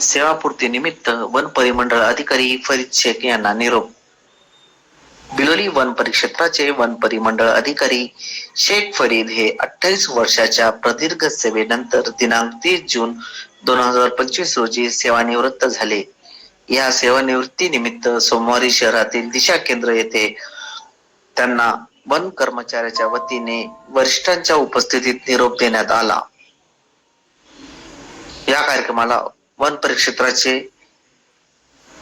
सेवापूर्ती निमित्त वन परिमंडळ अधिकारी फरीद शेख यांना निरोप. बिलोली वन परिक्षेत्राचे वन परिमंडळ अधिकारी शेख फरीद हे अठ्ठावीस वर्षाच्या प्रदीर्घ सेवेनंतर दिनांक तीस जून दोन हजार पंचवीस रोजी सेवानिवृत्त झाले. या सेवानिवृत्ती निमित्त सोमवारी शहरातील दिशा केंद्र येथे त्यांना वन कर्मचाऱ्याच्या वतीने वरिष्ठांच्या उपस्थितीत निरोप देण्यात आला. या कार्यक्रमाला वन परिक्षेत्राचे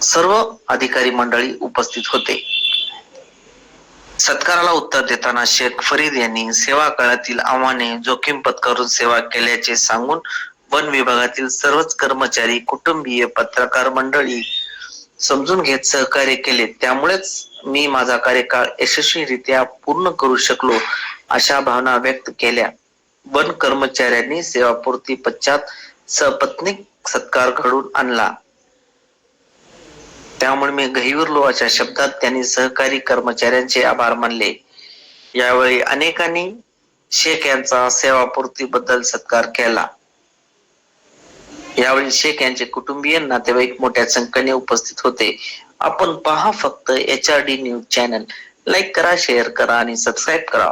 सर्व अधिकारी मंडळी उपस्थित होते. सत्काराला उत्तर देताना शेख फरीद यांनी सेवा काळातील आव्हाने जोखीम पत्करून सेवा केल्याचे सांगून वन विभागातील सर्वच कर्मचारी कुटुंबीय पत्रकार मंडळी समजून घेत सहकार्य केले. त्यामुळेच मी माझा कार्यकाळ यशस्वीरित्या पूर्ण करू शकलो अशा भावना व्यक्त केल्या. वन कर्मचाऱ्यांनी सेवापूर्ती पश्चात सपत्नीक सत्कार घडून आणला. त्यामुळे मी गहिवर लोहाच्या शब्दात त्यांनी सहकारी कर्मचाऱ्यांचे आभार मानले. यावेळी अनेकांनी शेख यांचा सेवापूर्ती बद्दल सत्कार केला. यावेळी शेख यांचे कुटुंबीय नातेवाईक मोठ्या संख्येने उपस्थित होते. आपण पहा फक्त H R D news channel like करा शेअर करा आणि सबस्क्राईब करा.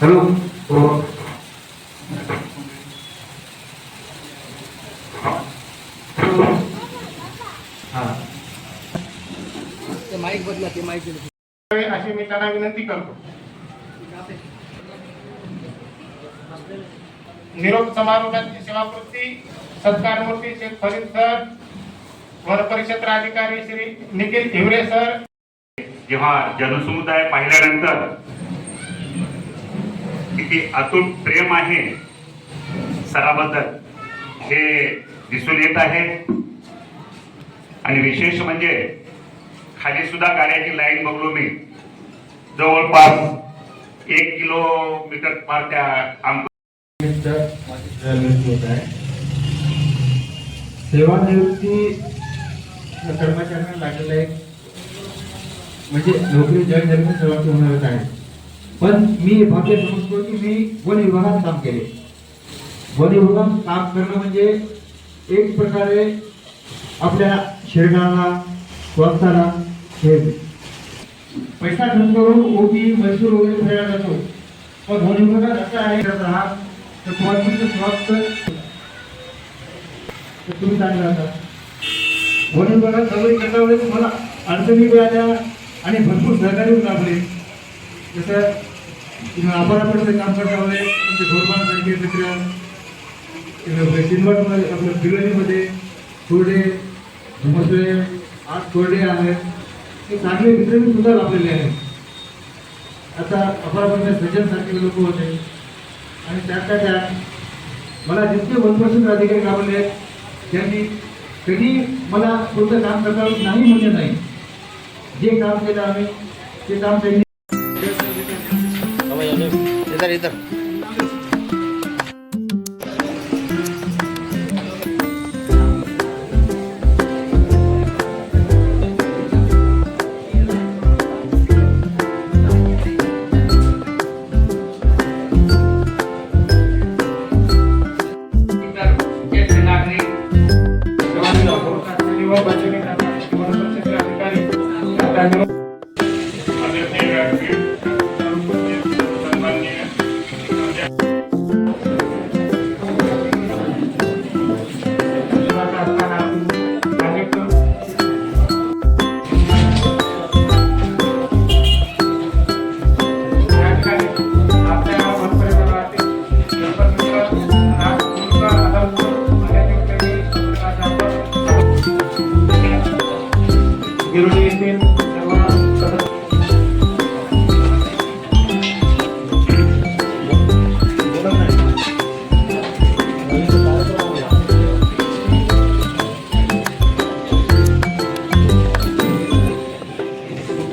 हॅलो. हो. हा माईक बदला ते माईक अशी मी त्यांना विनंती करतो. निरोप समारोहाची सेवापूर्ती सत्कार मूर्ती शेख फरीद सर वन परिषद अधिकारी श्री निखिल हिवरे सर जेव्हा जनसमुदाय पाहिल्यानंतर किती अतूट प्रेम आहे सराबद्दल हे दिसून येत आहे. आणि विशेष म्हणजे खाली सुद्धा गाड्याची लाईन बघलो मी. जवळपास एक किलोमीटर पार त्या सेवानिवृत्ती होत आहे सेवानिवृत्ती कर्मचाऱ्यांना लागलेला एक म्हणजे नोकरी जॉईन जन्म सर्वांची होणारच आहे. पण मी भाग्य समजतो की मी वन विभागात काम केले. वन विभागात काम करणं म्हणजे एक प्रकारे आपल्या शरीराला स्वास्थ्याला हे पैसा खर्च करून ओटी मैसूर वगैरे फिरायला जातो पण वन विभागात असं आहे करत राहा तर तुम्हाला तुमचं स्वास्थ्य तर तुम्ही चांगलं राहता. वन विभागात सगळी करता वेळेस तुम्हाला अडचणी मिळाल्या? आणि भरपूर सहकार्य लाभले जसं तुम्ही काम करण्यामध्ये आमचे तुमचे घोरमान बँके मित्र सिल्वरमध्ये आपलं बिलोलीमध्ये कोरडे धुमसले आज कोरडे आहेत हे चांगले मित्र सुद्धा लाभलेले आहेत. आता अपरापडच्या सज्जनसारखे लोक होते आणि त्यातल्या त्यात मला जितके वनपोषण अधिकारी लाभले आहेत त्यांनी कधी मला कोणतं काम करता नाही म्हणजे नाही जे काम केलं आम्ही ते काम त्यांनी इतर इधर Yeah.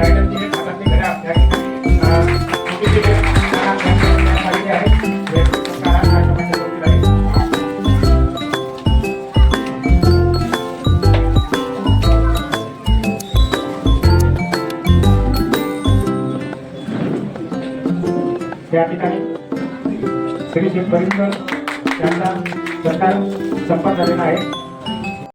आहे. या ठिकाणी श्री शिवपर्यंत त्यांना यांचा सरकार संपर्क झालेला आहे